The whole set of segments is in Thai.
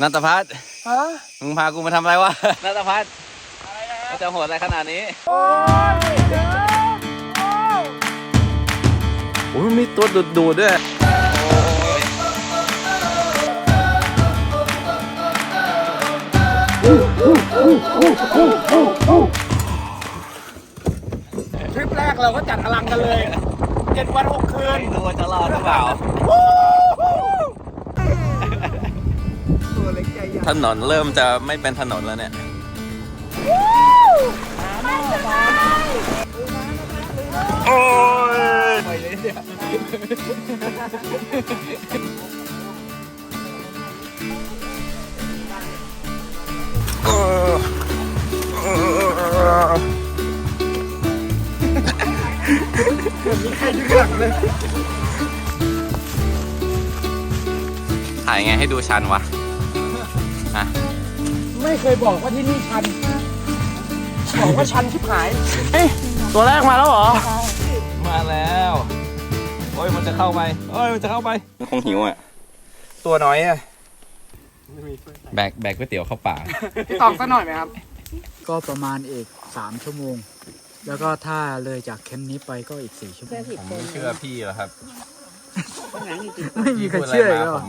นัตพัฒน์ฮะมึงพากูมาทำอะไรวะ นัตพัฒน์มันจะโหดอะไรขนาดนี้ โอ้ยเดี๋ยวโอ้ยมันมีตัวดูดดูดด้วย ทริปแรกเราก็จัดอลังกันเลยเจ็ดวันหกคืนตัวจะรอดหรือเปล่าตัว ถนนเริ่มจะไม่เป็นถนนแล้วเนี่ยโอ้ยไปเลยเนี่ยถ่ายไงให้ดูชันวะ อะ ไม่เคยบอกว่าที่นี่ชัน บอกว่าชันชิบหาย เอ้ยตัวแรกมาแล้วเหรอ มาแล้ว โอ้ยมันจะเข้าไปโอ้ยมันจะเข้าไป มันคงหิวอะ ตัวน้อยอะ แบกแบกก๋วยเตี๋ยวเข้าป่าพี่ตองสักหน่อยไหมครับ ก็ประมาณอีกสามชั่วโมง แล้วก็ถ้าเลยจากแคมป์นี้ไปก็อีกสี่ชั่วโมง ผมไม่เชื่อพี่หรอกครับ ไม่มีใครเชื่อพูดอีอะกไรหรมาอผม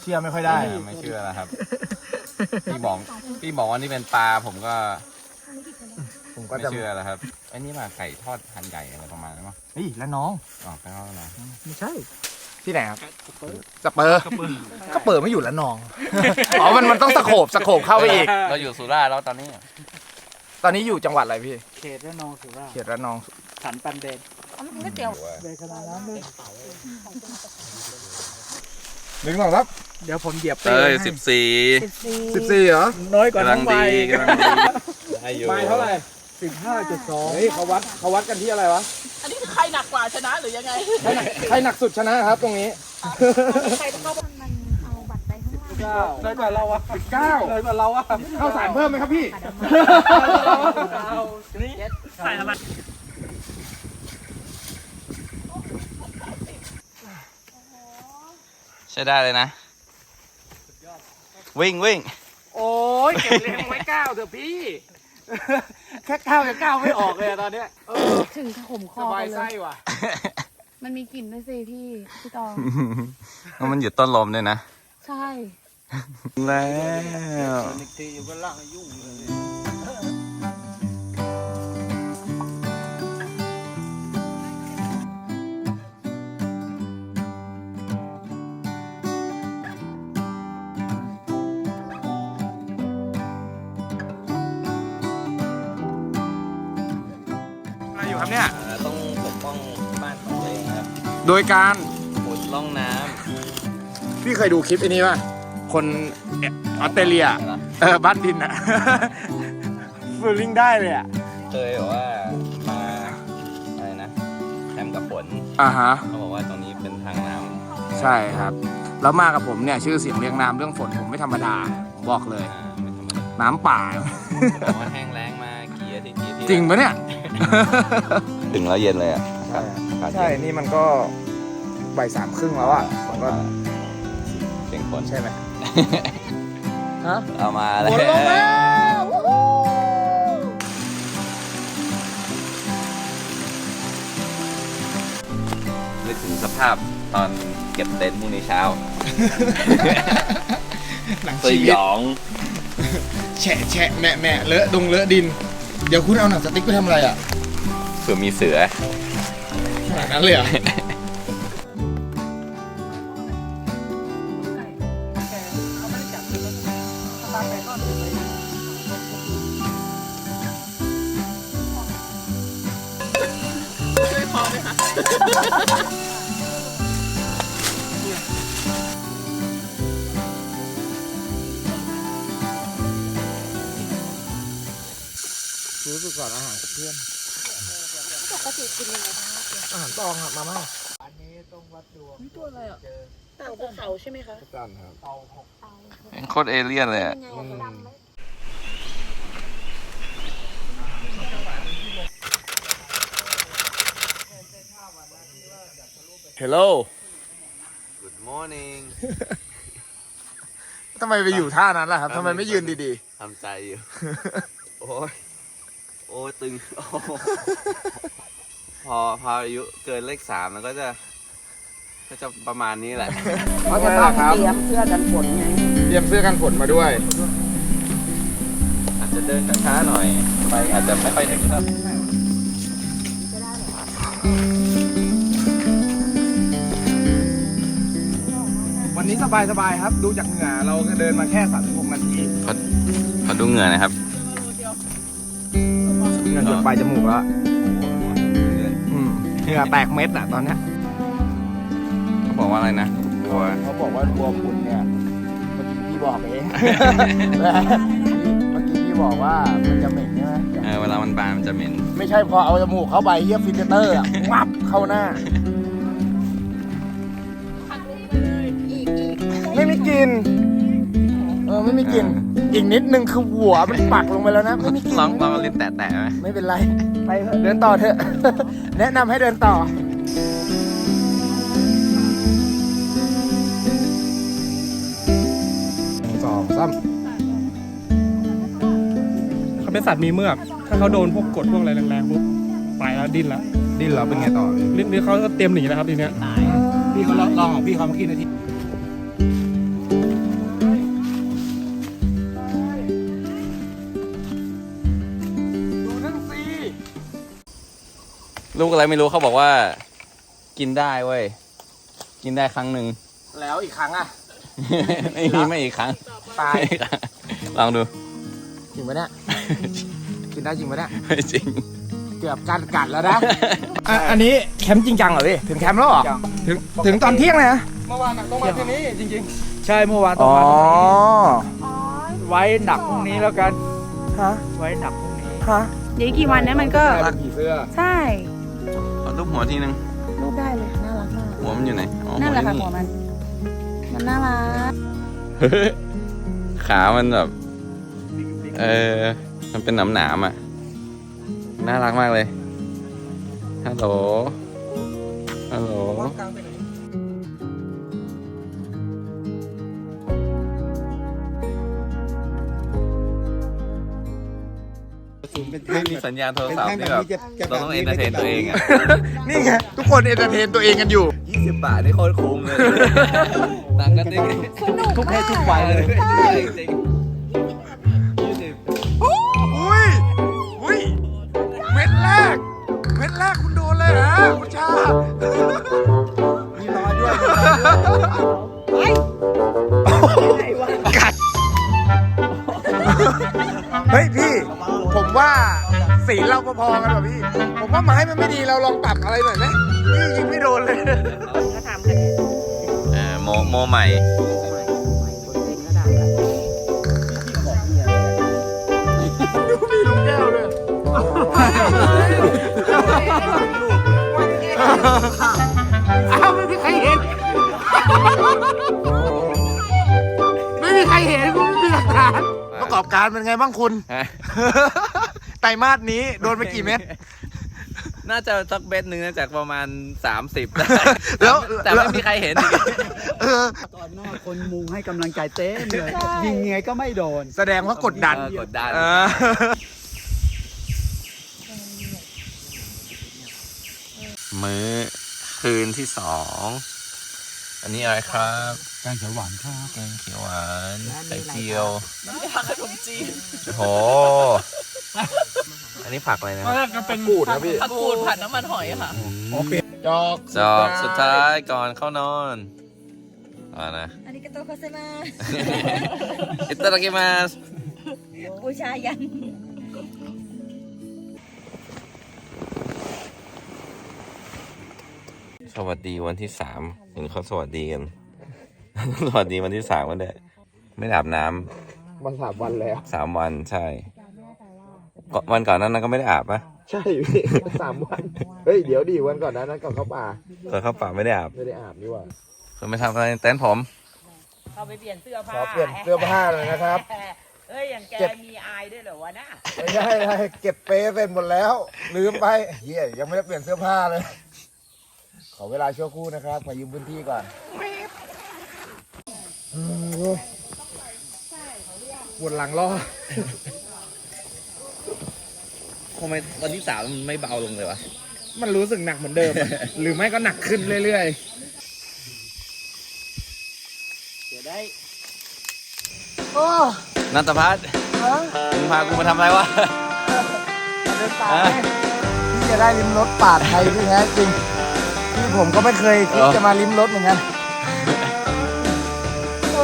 เชื่อไม่ค่อยได้ ไม่เชื่อแล้วครับ พี่บอกพี่บอกว่านี่เป็นปลาผมก็ผมก็ไม่จะเชื่อแล้วครับไอ้นี่มาไก่ทอดหันใหญ่อะไรประมาณนั้นมั้งเฮ้ยแล้วน้องอ๋อไปเข้าแล้วไม่ใช่ ที่ไหนครับสเปอร์ก็เปิดไม่อยู่แล้วน้อง อ๋อมันมันต้องสโคบสโคบเข้าไปอีก เราอยู่สุราษฎร์แล้วตอนนี้ตอนนี้อยู่จังหวัดอะไรพี่ เขตระนองสุราษฎร์เขตระนองสันปันเดนก๋วยเตี๋ยวเดนขนาดนั้นเลย หนึ่งสองครับเดี๋ยวผมเหยียบเอ้ยให้สิบสี่สิบสี่สิบสี่เหรอน้อยกว่าน้กำลัองงดีใบกำลังดีได้อยู่ไม่เท่าไหร่สิบห้าจุดสองเฮ้ยเขาวัดเขาวัดกันที่อะไรวะ อันนี้คือใครหนักกว่าชนะหรือยังไง ใครหนักใครหนักสุดชนะครับตรงนี้ใครต้องเข้ามันเอาบัตรไปข้างล่างเก้าน้อยกว่าเราอะเก้าน้อยกว่าเราอะเข้าสารเพิ่มไหมครับพี่นี่ใส่อะไร ช้ได้เลยนะ วิ่งวิ่งโอ้ยเก็บเลี้ยงไว้เก้าเถอะพี่ แค่เก้าจะเก้าไม่ออกเลยอะตอนเนี้ยเออถึงขมคสอบายไปเลไส้ย ว่ะ มันมีกลิ่นด้วยสิพี่ พี่ตอง เพราะมันอยู่ต้นลมด้วยนะ ใช่ แล้วทีอยู่ก็ล่างยุ่งเลย อะไรอยู่ครับเนี่ยต้องปกป้องบ้านของตัวเองครับโดยการขุดร่องน้พี่เคยดูคลิปไอันนี้ป่ะ คนเอ่อออสเตรเลียำเหรอเออ บ้านดินอะฟีลลิ่งได้เลยอะเคยบอกว่ามาอะไรนะแคมป์กับฝนอ่าฮะ เขาบอกว่าตรงนี้เป็นทางน้ำใช่ครับ แล้วมากับผมเนี่ย ชื่อเสียงเรียงนามเรื่องฝนผมไม่ธรรมดาผมบอกเลยอ่าไม่ธรรมดาน้ำป่าบอกว่าแห้งแล้งมากี่อาทิตย์กี่อาทิตย์จริงปะเนี่ย ถึงแล้วเย็นเลยอะใช่ นี่มันก็บ่ายสามครึ่งแล้วอะผมก็เสียงฝนใช่ไหมฮะเอามาเลยฝนลงแล้วนึกถึงสภาพตอนเก็บเต็นท์พรุ่งนี้เช้าหนังสชีวิตยองแฉะแฉะแหมะแหมะเลอะดงเลอะดิน เดี๋ยวคุณเอาหนังสติ๊กไปทำอะไรอะเผื่อมีเสือ ขนาดนั้นเลยเหรอะ รู้สึกก่อนอาหารกับเพื่อนปกติกินยังไงคะอาหารตองอะมาม่าอันนี้ต้องวัดดวงนี่ตัวอะไรอะเต่าภูเขาใช่ไหมคะจันครับเตาหกเต่าเป็นโคตรเอเลี่ยนเลยอะยังไงอะดำไหมเฮลโล Good morning ทำไมไปอยู่ท่านั้นล่ะครับทำไมไม่ยืนดีทำใจอยู่ โอ้ย โอ้ยตึงโอ้โหพอพออายุเกินเลขสามมันก็จะ ก็จะประมาณนี้แหละๆเพราะฉะนั้นครับเตรียมเสื้อกันฝนไงเตรียมเสื้อกันฝนมาด้วย อาจจะเดินช้าๆหน่อย ไปอาจจะไม่ไปถึงครับวันนี้สบายๆครับ ดูจากเหงื่อเราก็เดินมาแค่36นาทีขอดูเหงื่อหนะครับ เหงื่อหยดปลายจมูกแล้วอืมเหงื่อแตกเม็ดอะตอนเนี้ยเขาบอกว่าอะไรนะตัวเขาบอกว่าตัวฝุ่นเนี่ยเมื่อกี้พี่บอกเองเมื่อกี้พี่บอกว่ามันจะเหม็นใช่ไหมเออเวลามันบานมันจะเหม็น ไม่ใช่พอเอาจมูกเข้าไปเฮียฟิลเตอร์อะวับเข้าหน้าอีกอีกไม่มีกลินเออไม่มีกลิน อีกนิดนึงคือหัวมันปักลงไปแล้วนะไม่มีกลินลองลองเอาลิ้นแตะๆไหมไม่เป็นไร ไปเถอะเดินต่อเถอะ แนะนำให้เดินต่อสองสามเขาเป็นสัตว์มีเมือก ถ้าเขาโดนพวกกดพวกอะไรแรงๆปุ๊บไปแล้วดิ้นแล้วดิ้นเหรอเป็นไงต่อดิ้นนี่เขาก็เตรียมหนีแล้วครับทีเนี้ยพี่เขาลองของพี่เขาเมื่อกี้นาที ลูกอะไรไม่รู้เขาบอกว่า กินได้เว้ย กินได้ครั้งหนึ่ง แล้วอีกครั้งอะ ไม่มีไม่อีกครั้งตายไม่อีกครั้งลองดู จริงปะเนี่ย กินได้จริงปะเนี่ยไม่จริง เกือบกัดกัดแล้วนะอันนี้แคมป์จริงจังเหรอพี่ถึงแคมป์แล้วเหรอถึงถึงตอนเที่ยงเลยนะเมื่อวานต้องมาที่นี่จริงใช่เมื่อวานต้อ๋องอมาอ๋อไว้หนักพรุ่งนี้แล้วกัน ฮะไว้หนักพรุ่งนี้ฮะ เดี๋ยวอีกกี่วันนั้นมันก็เป็นผีเสื้อ ใช่ขอ รูปหัวทีนึงรูปได้เลยน่ารักมากหัวมันอยู่ไหนอ๋อนั่นแหละค่ะอยู่หัวมัน มันน่ารักขามันแบบ เออ มันเป็นหนามหนามๆอะ น่ารักมากเลย ฮัลโหล ฮัลโหล ไม่มีสัญญาณโทรศัพท์นี่แบบเราต้องเอนเตอร์เทนตัวเองอะนี่ไงทุกคนเอนเตอร์เทนตัวเองกันอยู่ ยี่สิบบาทนี่โคตรคุ้มเลยต่างกันจริงสนุกทุกเพศทุกวัยเลยจริงยี่สิบอุ้ย อุ้ย เม็ดแรก เม็ดแรกคุณโดนเลยนะคุณชา มีรอยด้วยกัด เฮ้ยพี่ผม ว่าสีเราพอๆกันว่ะพี่ ผมว่าไม้มันไม่ดีเราลองปรับอะไรหน่อยไหมพี่ยิงไม่โดนเลยเออโมโมใหม่ ดูพี่ลูกแก้วเลยอ้าวไม่มีใครเห็น ไม่มีใครเห็นคุณไม่มีหลักฐานประกอบการเป็นไงบ้างคุณ ฮะ ไตรมาสนี้โดนไปกี่เม็ด น่าจะสักเบ็ดหนึ่งน่าจะประมาณ 30ได้แล้วแต่ไม่มีใครเห็นอีกเออ ตอนหน้าคนมุงให้กำลังใจเต้นเลยยิงไงก็ไม่โดน แสดงว่ากดดัน เออกดดัน เออมื้อคืนที่สอง อันนี้อะไรครับแกงเขียวหวานครับแกงเขียวหวานไข่เจียวน้ำยาขนมจีนโห อันนี้ผักอะไรนะๆก็เป็นกูดนะพี่ผักกูดผัดน้ำมันหอยค่ะจอกจอบสุดท้ายก่อนเข้านอนอ่านะอันนี้ก็โตโคเซมาอิตาลีมาสบูชายันสวัสดีวันที่สามเห็นเขาสวัสดีกัน สวัสดีวันที่สามวันเนี้ยไม่ได้อาบน้ำมันสามวันแล้วสามวันใช่ ก่อนวันก่อนนั้นก็ไม่ได้อาบปะใช่พี่ สามวัน เฮ้ย เดี๋ยวดิวันก่อนนั้นก่อนเข้าป่า ก่อนเข้าป่าไม่ได้อาบไม่ได้อาบนี่หว่าคุณไปทำอะไรในเต็นท์ผม เข้าไปเปลี่ยนเสื้อขผ้าอเปลี่ยนเสื้อผ้าหน่อยนะครับ เอ้ยอย่างแกเก็บมีอายด้วยเหรอวะน่ะไม่ใช่อะไรเก็บเปรย์เสร็จหมดแล้ว ลืมไปเฮียยังไม่ได้เปลี่ยนเสื้อผ้าเลย ขอเวลาชั่วครู่นะครับขอยืมพื้นที่ก่อนปวดหลังล้อ ทำไมวันที่สามมันไม่เบาลงเลยวะ มันรู้สึกหนักเหมือนเดิมอะ หรือไม่ก็หนักขึ้นเรื่อยนันทพัฒน์มึงพากูมาทำอะไรวะๆเดินตามที่จะได้ลิ้มรสปาดไทยที่แท้จริง ที่ผมก็ไม่เคยคิดเหรอจะมาลิ้มรสเหมือนกันเ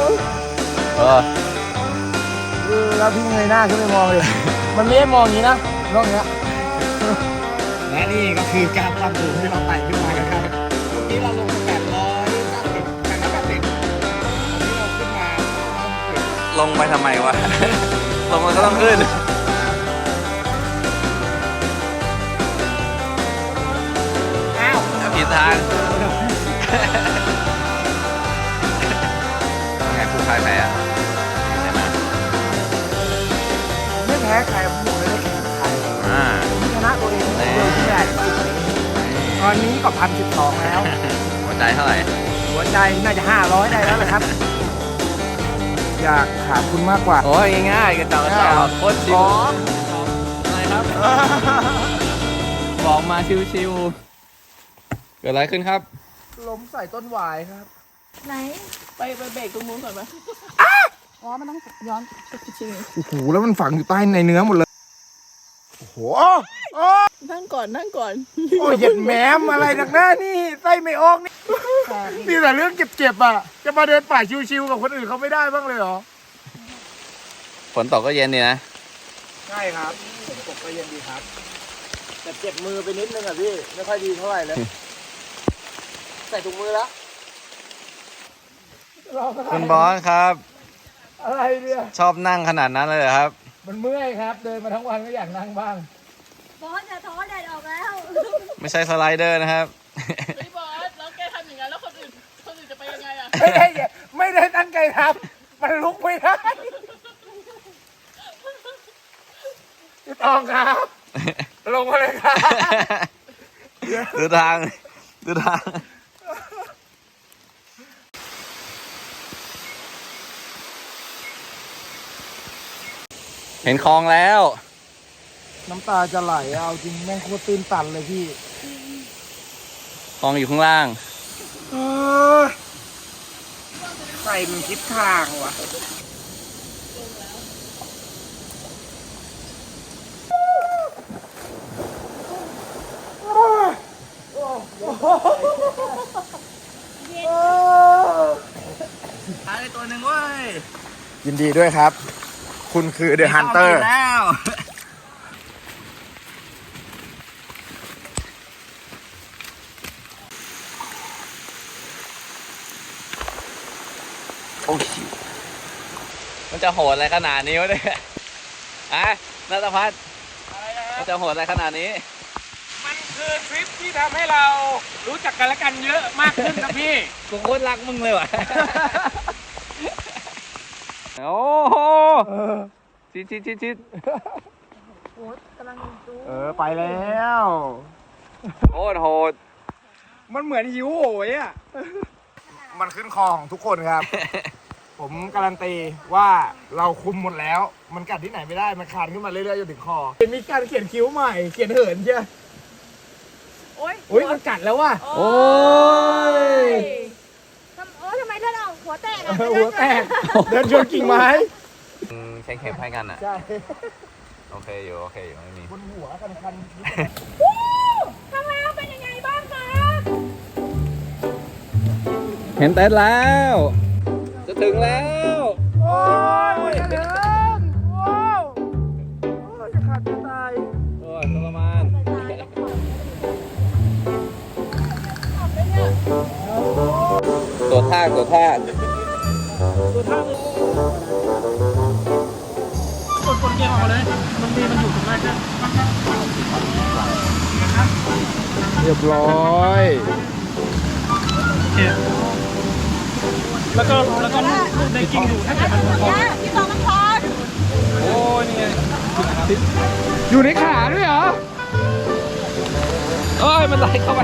ออเออ แล้วพี่เงยหน้าขึ้นไปมองเลย มันไม่ได้มองอย่างนี้นะ นอกเนี้ยและนี่ก็คือการความสูงที่เราไต่ขึ้นมากันครับเมื่อกี้เราลงไปแปดร้อยเก้าสิบกันนะแปดสิบวันนี้เราขึ้นมาต้องเก็บลงไปทำไมวะ ลงมันก็ต้องขึ้น อ้าว ผิดทางไง ตอนนี้ก็พันสิบสองแล้ว หัวใจเท่าไหร่หัวใจน่าจะห้าร้อยได้แล้วแหละครับ อยากถามคุณมากกว่า โอ้ยง่ายๆกระจอกกระจอกโคตรชิวอะไรครับ บอกมาชิวๆเกิดอะไรขึ้นครับ ล้มใส่ต้นหวายครับ ไหน ไปไปเบรกตรงนู้นก่อนไหมอ๋อ มันต้องย้อนชิง โอ้โห แล้วมันฝังอยู่ใต้ในเนื้อหมดเลย โอ้โหโอ้ นั่งก่อนนั่งก่อน โอ้ยเหย็ดแหมมอะไรนักหน้านี่ไส้ไม่ออกนี่นี่แต่เรื่องเจ็บๆอะ จะมาเดินป่าชิวๆกับคนอื่นเขาไม่ได้บ้างเลยเหรอ ฝนตกก็เย็นดีนะ ใช่ครับผมตกก็เย็นดีครับ แต่เจ็บมือไปนิดนึงอะพี่ ไม่ค่อยดีเท่าไหร่เลย ใส่ถุงมือแล้วคุณบอสครับ อะไรเนี่ย ชอบนั่งขนาดนั้นเลยเหรอครับ มันเมื่อยครับ เดินมาทั้งวันก็อยากนั่งบ้าง บอสอย่าท้อแดดออกแล้วไม่ใช่สไลเดอร์นะครับ เฮ้ยบอสแล้วแกทำอย่างนั้นแล้วคนอื่นคนอื่นจะไปยังไงอะไม่ได้ไม่ได้ตั้งใจทำมันลุกไม่ได้พี่ตองครับ ลงมาเลยครับดูทางดูทางเห็นคลองแล้ว น้ำตาจะไหลเอาจริงแม่งโคตรตื้นตันเลยพี่คลองอยู่ข้างล่าง เออใส่มันคิดทางว่ะตายตัวหนึ่งเว้ยยินดีด้วยครับ คุณคือเดอะฮันเตอร์ แล้ว โอ้ยมันจะโหดอะไรขนาดนี้วะเนี่ยอะนัทพัฒน์มันจะโหดอะไรขนาดนี้ มันคือทริปที่ทำให้เรารู้จักกันและกันเยอะมากขึ้นครับพี่ กูโคตรรักมึงเลยว่ะ โอ้โหชิดชิดชิดชิดโอ้กำลังดูเออ ไปแล้ว โคตรโหด มันเหมือนหิวโหยอะ มันขึ้นคอของทุกคนครับ ผมการันตีว่าเราคุมหมดแล้ว มันกัดที่ไหนไม่ได้ มันคานขึ้นมาเรื่อยๆจนถึงคอมีการเขียนคิ้วใหม่ เขียนเหินใช่ไหมโอ๊ยอุ้ยมันกัดแล้วว่ะ โอ้ยทำโอ้ทำไมเลือดออกหัวแตกเออะอหัวแตก เดินชนกิ่งไม้ใช้เข็มให้กันอะ ใช่ โอเคอยู่ โอเคอยู่ไม่มีบนหัวคันคัน ห็นเต็นแล้ว จะถึงแล้ว โอ้ยมันจะเดินว้าวโอ้ยจะขาดจะตาย โอ้ยทรมานตัวท่ากตัวท่ากกดกดเกียร์ออกเลย มันมีมันอยู่ตรงนั้นนะเรียบร้อย แล้วก็แล้วก็ลูกในกิ้งอยู่ถ้าเกิดมันพอเนี่ยพี่ตองน้ำพรโอ้ยนี่ไงอยู่ในขาด้วยเหรอเอ้ยมันไหลเข้าไป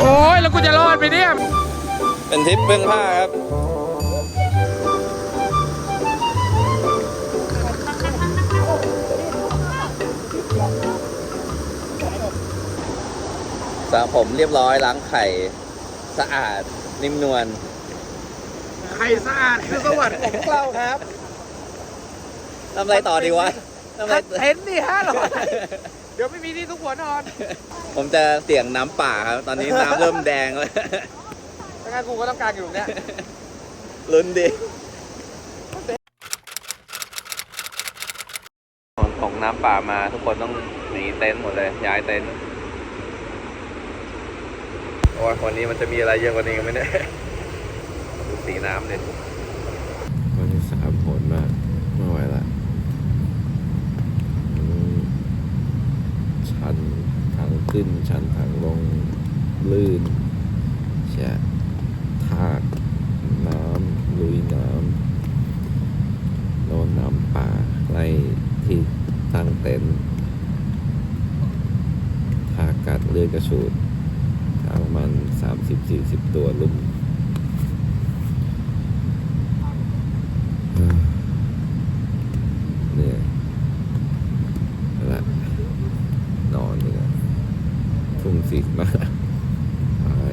โอ้ยแล้วกูจะรอดไปเนี่ยเป็นทริปเบื้องผ้าครับ ระผมเรียบร้อยล้างไข่สะอาดนิ่มนวลไข่สะอาดคือสวรรค์ของพวกเราครับทำอะไรต่อดีวะทำอะไรเห็นดิฮะหรอเดี๋ยวไม่มีที่ทุกหัวนอน ผมจะเสี่ยงน้ำป่าครับ ตอนนี้น้ำเริ่มแดงแล้วถ้างั้นกูก็ต้องการอยู่เนี่ยลุ้นดิฝนตกน้ำป่ามาทุกคนต้องหนีเต็นท์หมดเลยย้ายเต็นท์ โอ้ยวันนี้มันจะมีอะไรเยอะกว่านี้กันไหมเนี่ยดูสีน้ำเลยวันนี้สามผลมากไม่ไหวละชันทางขึ้น ชันทางลงลื่นแฉะทากน้ำลุยน้ำโดนน้ำป่าไล่ที่ตั้งเต็นท์ทากัดเลือดกระชูด ประมันสามสิบสี่สิบตัวลุมเอ้อเนื่ยละนอนเนื่ยทุ่มสิบมาไป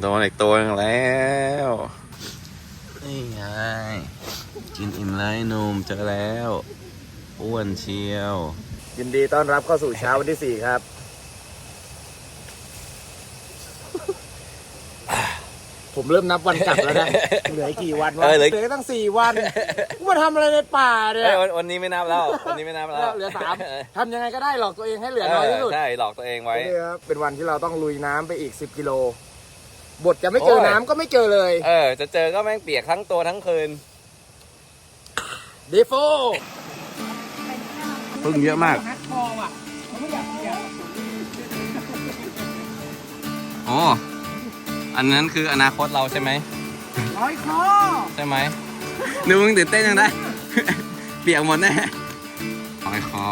โดนอีกตัวนึงแล้วนี่ไงกินอิ่มแล้วไอ้หนุ่มเจอแล้ว อ้วนเชียว ยินดีต้อนรับเข้าสู่เช้าวันที่สี่ครับ ผมเริ่มนับวันกลับแล้วนะ เหลืออีกกี่วันวะเออเหลือ เหลือตั้งสี่วันกูมาทำอะไรในป่าเนี่ย เอ้ยวันวันนี้ไม่นับแล้ว วันนี้ไม่นับแล้วเหลือสามทำยังไงก็ได้หลอกตัวเองให้เหลือน้อยที่สุดใช่หลอกตัวเองไว้ นี่ครับเป็นวันที่เราต้องลุยน้ำไปอีก 10 กิโล บทจะไม่เจอโอ้ย น้ำก็ไม่เจอเลย เออ จะเจอก็แม่งเปียกทั้งตัวทั้งคืน เดโฟ พึ่งเยอะมากอ๋อ อันนั้นคืออนาคตเราใช่ไหม ร้อยคอใช่ไหมดูมึงตื่นเต้นยังได้ เปียกหมดแน่ลอยคอ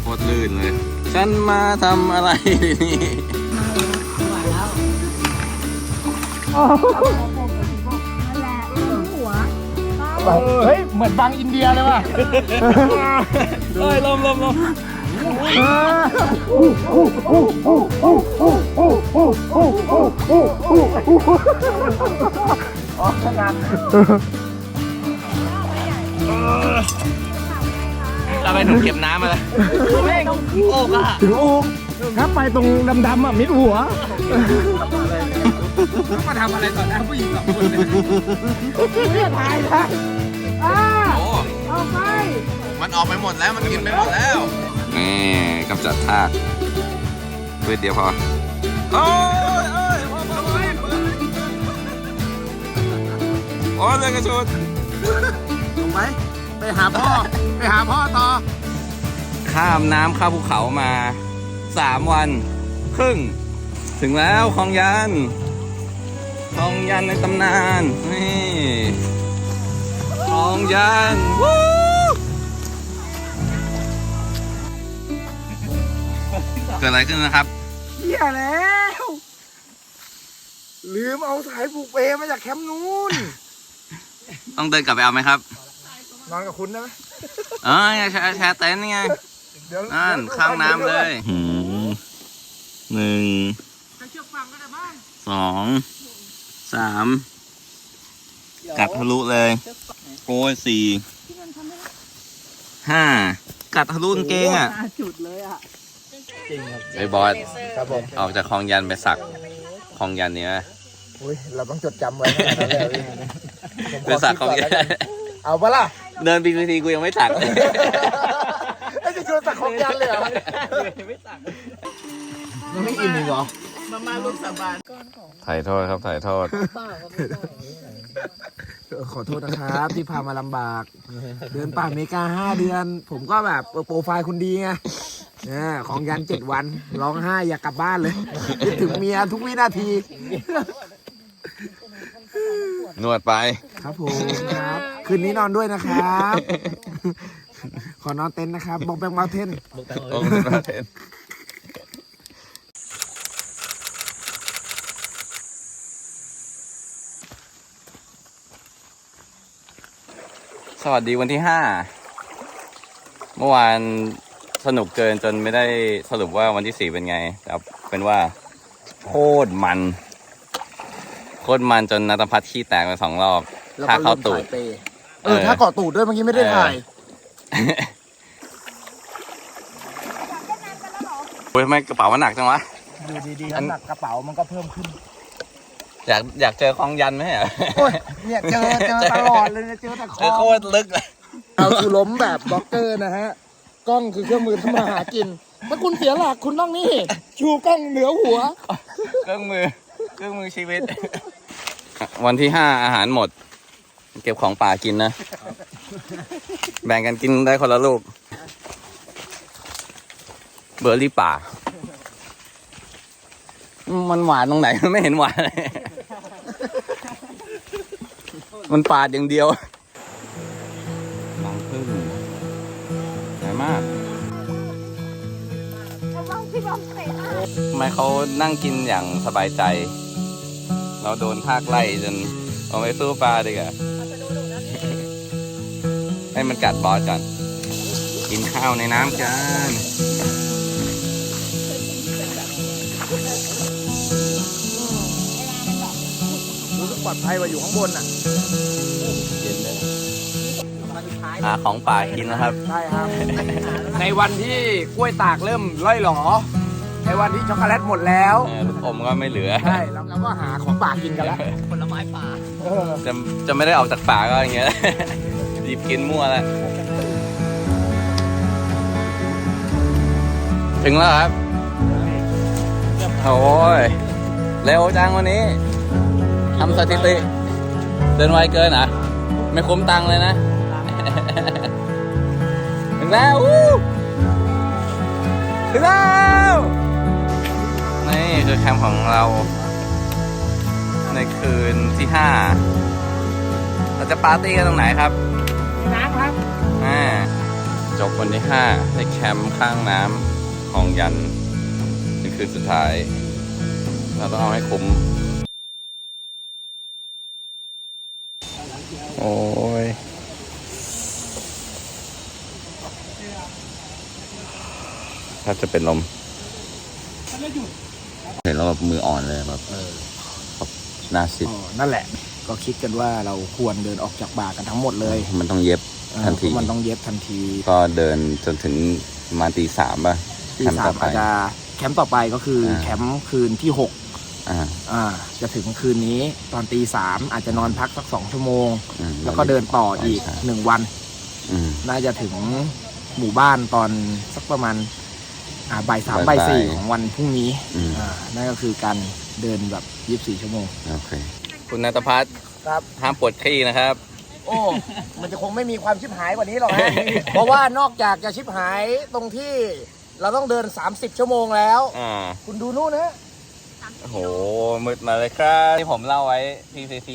โคตรลื่นเลย ฉันมาทำอะไรที่นี่เฮ้ย เหมือนบางอินเดียเลยว่ะเฮ้ยลมลมลมเราไปหนุ่มเก็บน้ำมาเลยโอ้กะถึงอูกครับไปตรงดำๆอะมิดหัวมาทำอะไรต่อหน้าผู้หญิงสองคนเนี่ยไม่ถ่ายนะ ออกไปหมดแล้วมันกินไปหมดแล้วนี่กำจัดทากพื่อเดียวพอโอ้ยโอ้ยโอ้ยโอ้ยเลยกระชุดถูกไหมไปหาพ่อ ไปหาพ่อต่อ ข้ามน้ำข้ามภูเขามาสามวันครึ่ง ถึงแล้วคลองยันคลองยันในตำนาน นี่คลองยันวู้ เกิดอะไรขึ้นนะครับเหี้ยแล้ว ลืมเอาสายผูกเปมาจากแคมป์นู้น ต้องเดินกลับไปเอาไหมครับนอนกับคุณได้ไหมเออแชร์แชร์เต็นท์นี่ไงเดี๋ยวนั่นข้างน้ำเลยหืมหนึ่งสองสามกัดทะลุเลยโอ้ยสี่ห้ากัดทะลุกางเกงอะจ ริงครับไอ้บอสครับผมออกจากคลองยันไปสักคลองยันเนี้ยอุ้ยเราต้องจดจำไว้ขนาดนั้นเลยเหรอพี่ผมขไปสักคลองคิดยัก่นแล้วกัเอาปะล่ะเดินปีนทีกูยังไม่สักเลยไอ้จะชวนสักของยันเลยเหรอยังไม่อิ่มอีกเหรอ มามาลุกสาบานถ่ายโทษครับถ่ายโทษขอโทษนะครับ ที่พามาลำบาก เดินป่าอเมริกาห้าเดือน ผมก็แบบเออโปรไฟล์คุณดีไงเนี่ยของยันเจ็ดวัน ร้องไห้อยากกลับบ้านเลยคิดถึงเมียทุกวินาที นวดไป ครับผมครับ คืนนี้นอนด้วยนะครับ ขอนอนเต็นท์นะครับบอกแบงมาเทนโอ้เป็นประเทศ สวัสดีวันที่ห้าเมื่อวานสนุกเกินจนไม่ได้สรุปว่าวันที่สี่เป็นไงแต่เอาเป็นว่าโคตรมัน โคตรมันจนนัตพัฒน์ขี้แตกไปสองรอบแล้วถ้าก็เข้าลืมตูถ่าด ยเปย์เออถ้าเกาะตูดด้วยเมื่อกี้ไม่ได้ถ่าย โอ้ยทำไมกระเป๋ามันหนักจังวะ อยู่ดีอันๆน้ำหนักกระเป๋ามันก็เพิ่มขึ้น อยากอยากเจอคลองยันไหมเหรอโอ้ยเนี่ยเจอเจอตลอดเลยนะเจอแต่คเจอโคอตรลึกเลยเอาคือล้มแบบบล็อกเกอร์นะฮะกล้องคือเครื่องมือทำมาหากินถ้าคุณเสียหลักคุณต้องนี่ ชูกล้องเหนือหัว เครื่องมือเครื่องมือชีวิต วันที่ห้าอาหารหมด เก็บของป่ากินนะ แบ่งกันกินได้คนละลูก เบอร์รี่ป่า มันหวานตรงไหน ไม่เห็นหวานเลย มันปาดอย่างเดียวรังพึ่งใหญ่มากระวังพี่บอมเตะหน้าทำไมเขานั่งกินอย่างสบายใจ เราโดนภาคไล่จนเอาไปสู้ปลาดีกว่าให้มันกัดบอสก่อน กินข้าวในน้ำกัน ปลอดภัยกว่าอยู่ข้างบนอะเย็นเลยหาของป่ากินนะครับ ใช่ครับ ในวันที่กล้วยตากเริ่มล่อยหลอในวันที่ช็อกโกแลตหมดแล้วเออลูกอมก็ไม่เหลือ ใช่แล้วเราก็หาของป่ากินกันแล้วผลไม้ป่าเออจะจะไม่ได้ออกจากป่าก็อย่างเงี้ยหยิบกินมั่วแล้วถึงแล้วครับ โอ้ย เร็วจังวันนี้ ทำสถิติ เดินไวเกินเหรอะ ไม่คุ้มตังค์เลยนะ ถึงแล้ววู้ถึงแล้ว นี่คือแคมป์ของเรา ในคืนที่ห้าเราจะปาร์ตี้กันตรงไหนครับน้ำครับอ่าจบวันที่ห้าในแคมป์ข้างน้ำของยันเป็นคืนสุดท้าย เราต้องเอาให้คุ้ม โอ้ยถ้าจะเป็นลมเห็นแล้วแบบมืออ่อนเลยแบบแบบหน้าซิดอ๋อนั่นแหละ ก็คิดกันว่าเราควรเดินออกจากบ่ากันทั้งหมดเลย มันต้องเย็บเออทันทีเพราะมันต้องเย็บทันที ก็เดินจนถึงประมาณตีสามป่ะตีแคมป์สาต่อมไปอาจจะแคมป์ต่อไปก็คืออาแคมป์คืนที่หกอ่าอ่า จะถึงคืนนี้ตอนตีสามอาจจะนอนพักสักสองชั่วโมง อืมแล้วก็เดินต่ออีกใช่ หนึ่งวัน อืม น่าจะถึงหมู่บ้านตอนสักประมาณอ่าบ่ายสามบ่ายสี่ของวันพรุ่งนี้อืม อ่านั่นก็คือการเดินแบบยี่สิบสี่ชั่วโมง โอเค คุณนัทพัฒน์ครับ ห้ามปวดขี้นะครับ โอ้ มันจะคงไม่มีความชิบหายกว่านี้หรอกฮะ เพราะว่านอกจากจะชิบหายตรงที่เราต้องเดิน 30 ชั่วโมงแล้ว อ่า คุณดูนู่นนะ โอ้โหมืดมาเลยครับที่ผมเล่าไว้ PCC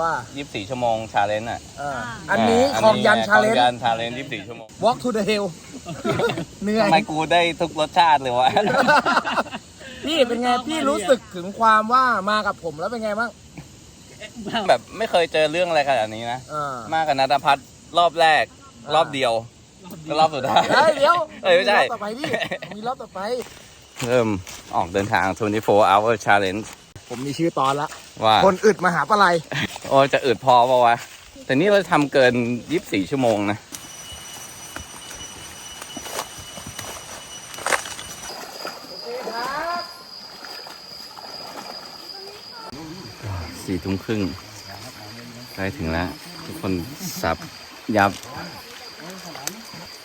ว่า 24 ชั่วโมงชาเลนจ์อะอ่าอันนี้ของยันชาเลนของยันจ์ ชาเลนจ์24 ชั่วโมง walk to the hill เหนื่อยทำไมกูได้ทุกรสชาติเลยวะ พี่เป็นไง พี่รู้สึกถึงความว่ามากับผมแล้วเป็นไงบ้างแบบไม่เคยเจอเรื่องอะไรขนาดนี้นะอ่ามากับนัทพัฒน์รอบแรก อ่ารอบเดียวก็รอบสุดท้าย เฮ้ยเดี๋ยวเอ้ยไม่ใช่รอบต่อไปดิมีรอบต่อไป เริ่มออกเดินทาง 24 hour challenge ผมมีชื่อตอนละ ว่า คนอึดมาหาปลาไหลโอ้จะอึดพอปะวะ แต่นี่เราทำเกิน 24 ชั่วโมงนะ สี่ทุ่มครึ่งใกล้ถึงแล้ว ทุกคนสับยับ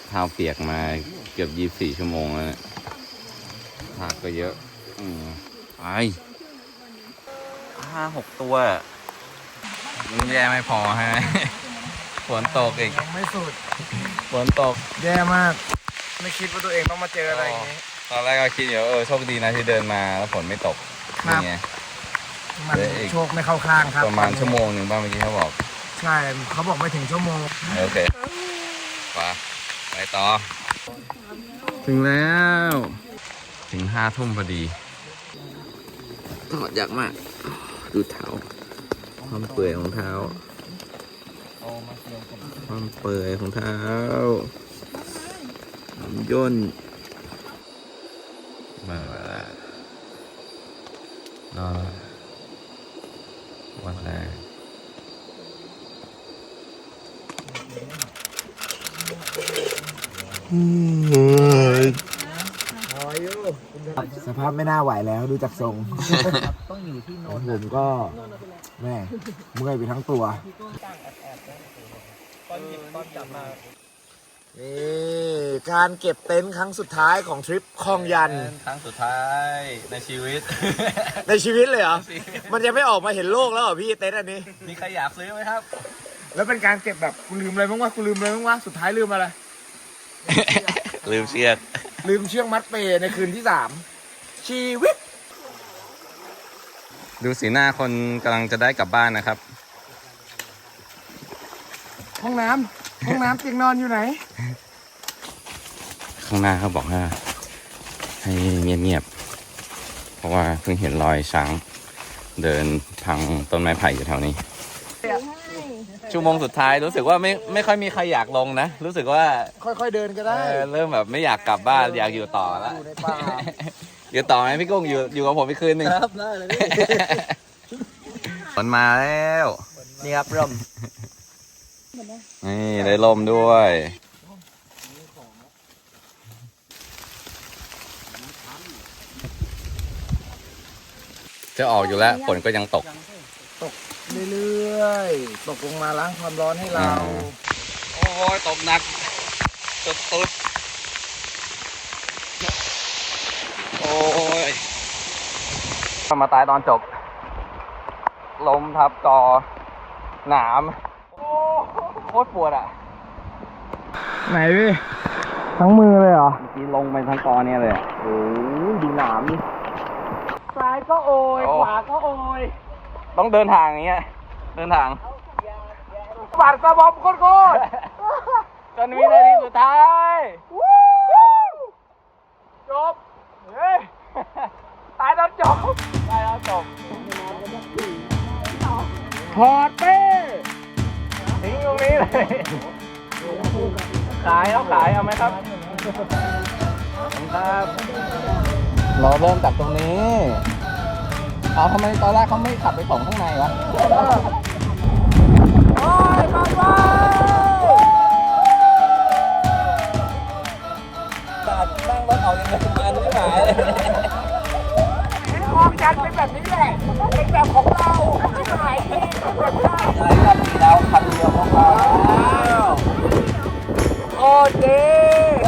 เท้าเปียกมาเกือบยี่สี่ชั่วโมงแล้วเนี่ย ผักก็เยอะ อืมไปห้าหกตัวมันแย่ไม่พอฮะฝนตกอีกยังไม่สุด ฝนตก แย่มาก ไม่คิดว่าตัวเองต้องมาเจออะไรอย่างนี้ ตอนแรกก็คิดอยู่ว่าเออโชคดีนะที่เดินมาแล้วฝนไม่ตกครับ นี่ไง มันเหลืออีก โชคไม่เข้าข้างครับประมาณชั่วโมงหนึ่งบ้างเมื่อกี้เขาบอก ใช่เขาบอกไม่ถึงชั่วโมง โอเคไปไปต่อ ถึงแล้ว ถึงห้าทุ่มพอดีถอดยากมาก ดูเท้าความเปื่อยของเท้าความเปื่อยของเท้าย่นมาแล้วนอนวันแรกส ภาพไม่น่าไหวแล้วดูจากทรงต้องอยู่ที่โนของนผมก็แม่เมื่อยไปทั้งตัวนี่การเก็บเต็นท์ครั้งสุดท้ายของทริปคลองยัน ครั้งสุดท้ายในชีวิต ในชีวิตเลยเหรอ มันยังไม่ออกมาเห็นโลกแล้วเหรอพี่เต็นท์อันนี้ มีใครอยากซื้อไหมครับ แล้วเป็นการเก็บแบบกูลืมอะไรบ้างวะกูลืมอะไรบ้างวะสุดท้ายลืมอะไร ลืมเชือก ลืมเชือกมัดเปย์ในคืนที่สาม ชีวิต ดูสีหน้าคนกำลังจะได้กลับบ้านนะครับ ห้องน้ำห้องน้ำเตียงนอนอยู่ไหน ข้างหน้าเขาบอกว่าให้เงียบๆ เพราะว่าเพิ่งเห็นรอยช้างเดินพังต้นไม้ไผ่อยู่แถวนี้ ชั่วโมงสุดท้ายรู้สึกว่าไม่ไม่ค่อยมีใครอยากลงนะ รู้สึกว่าค่อยๆเดินก็เอได้อเริ่มแบบไม่อยากกลับบ้านอยากอยู่ต่อแล้ว อยู่ในป่า อยู่ต่อไหมพี่กุ้งอยู่อยู่กับผมอีกคืนหนึ่งครับได้เลยฝนมาแล้ว นี่ครับร่มนี่ได้ลมด้วยจะออกอยู่แล้วฝนก็ยังตกเรื่อยๆ ตกลงมาล้างความร้อนให้เรา โอ้ยตกหนักสุดสุดโอ้ ยมาตายตอนจบ ลมทับกอหนามโคตรปวดอะ ไหนพี่ ทั้งมือเลยเหรอ เมื่อกี้ลงไปทั้งกอเนี่ยเลยอะโอ้ยดูหนามนี่ซ้ายก็โอยโอ้ขวาก็โอย ต้องเดินทางอย่างเงี้ย เดินทางบาดสะบอมโคตรจนวินาทีสุดท้าย ถอดเป้ทิ้งตรงนี้เลย ขายเอาขายเอาไหมครับขอบคุณครับ เราเริ่มจากตรงนี้ เอาทำไมตอนแรกเขาไม่ขับไปส่งข้างในวะตัดนั่งรถออกยังไงมันไม่หายเลย มองกันเป็นแบบนี้แหละเป็นแบบของเราไม่หายเองแบบได้อะไรครับมีดาวคันเดียวของเราโอ้เด้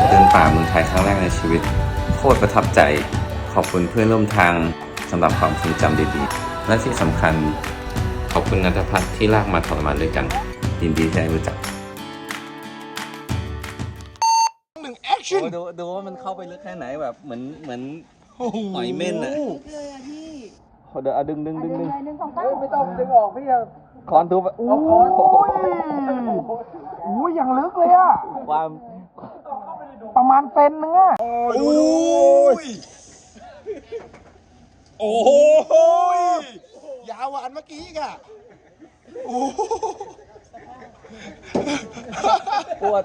เดินป่าเมืองไทยครั้งแรกในชีวิต โคตรประทับใจ ขอบคุณเพื่อนร่วมทางสำหรับความทรงจำดีๆ และที่สำคัญ ขอบคุณนัทพัฒน์ที่ลากมาทรมานด้วยกันยินดีที่ได้รู้จักหนึ่งแอคชั่นดูดูว่ามันเข้าไปลึกแค่ไหนแบบเหมือนเหมือน หอยเม่นอะเลยอะพี่เดี๋ยวเอาดึงดึงดึงดึงหนึ่งสองสามไม่ต้องดึงออกพี่อะคอนทูบโอ้โหโอ้ยอย่างลึกเลยอะความประมาณเซนนึงอะโอ้ยโอ้ยยาวกว่าอันเมื่อกี้อีกอะโอ้ปวด